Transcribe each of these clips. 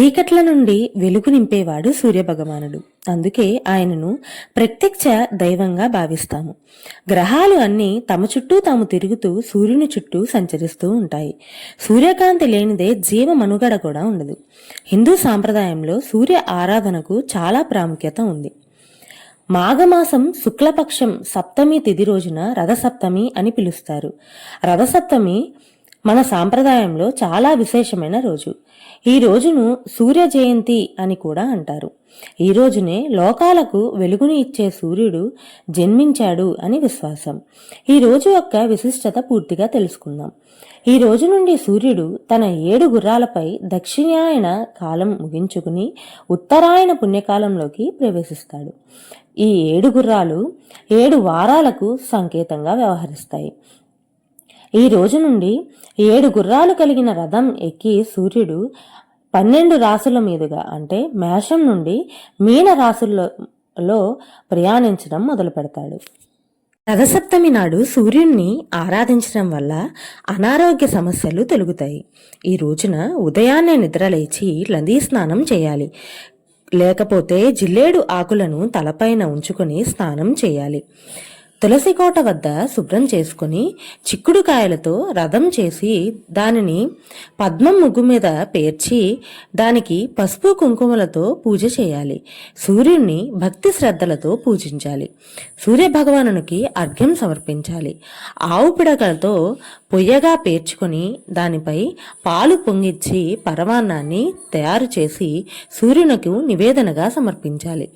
చీకట్ల నుండి వెలుగు నింపేవాడు సూర్యభగవానుడు. అందుకే ఆయనను ప్రత్యక్ష దైవంగా భావిస్తాము. గ్రహాలు అన్నీ తమ చుట్టూ తాము తిరుగుతూ సూర్యుని చుట్టూ సంచరిస్తూ ఉంటాయి. సూర్యకాంతి లేనిదే జీవ మనుగడ కూడా ఉండదు. హిందూ సాంప్రదాయంలో సూర్య ఆరాధనకు చాలా ప్రాముఖ్యత ఉంది. మాఘమాసం శుక్లపక్షం సప్తమి తిథి రోజున రథసప్తమి అని పిలుస్తారు. రథసప్తమి మన సాంప్రదాయంలో చాలా విశేషమైన రోజు. ఈ రోజును సూర్య జయంతి అని కూడా అంటారు. ఈ రోజునే లోకాలకు వెలుగుని ఇచ్చే సూర్యుడు జన్మించాడు అని విశ్వాసం. ఈ రోజు యొక్క విశిష్టత పూర్తిగా తెలుసుకుందాం. ఈ రోజు నుండి సూర్యుడు తన ఏడు గుర్రాలపై దక్షిణాయన కాలం ముగించుకుని ఉత్తరాయణ పుణ్యకాలంలోకి ప్రవేశిస్తాడు. ఈ ఏడు గుర్రాలు ఏడు వారాలకు సంకేతంగా వ్యవహరిస్తాయి. ఈ రోజు నుండి ఏడు గుర్రాలు కలిగిన రథం ఎక్కి సూర్యుడు పన్నెండు రాసుల మీదుగా అంటే మేషం నుండి మీన రాసుల్లో ప్రయాణించడం మొదలు పెడతాడు. రథసప్తమి నాడు సూర్యుణ్ణి ఆరాధించడం వల్ల అనారోగ్య సమస్యలు తొలుగుతాయి. ఈ రోజున ఉదయాన్నే నిద్రలేచి నదీ స్నానం చేయాలి. లేకపోతే జిల్లేడు ఆకులను తలపైన ఉంచుకొని స్నానం చేయాలి. తులసి కోట వద్ద శుభ్రం చేసుకుని చిక్కుడుకాయలతో రథం చేసి దానిని పద్మం ముగ్గు మీద పేర్చి దానికి పసుపు కుంకుమలతో పూజ చేయాలి. సూర్యుణ్ణి భక్తి శ్రద్ధలతో పూజించాలి. సూర్య భగవానునికి అర్ఘ్యం సమర్పించాలి. ఆవు పిడకలతో పొయ్యగా పేర్చుకొని దానిపై పాలు పొంగిచ్చి పరమాన్నాన్ని తయారు చేసి సూర్యునకు నివేదనగా సమర్పించాలి.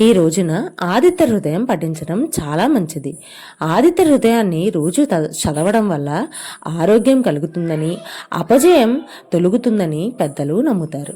ఈ రోజున ఆదిత్య హృదయం పఠించడం చాలా మంచిది. ఆదిత్య హృదయాన్ని రోజు చదవడం వల్ల ఆరోగ్యం కలుగుతుందని అపజయం తొలుగుతుందని పెద్దలు నమ్ముతారు.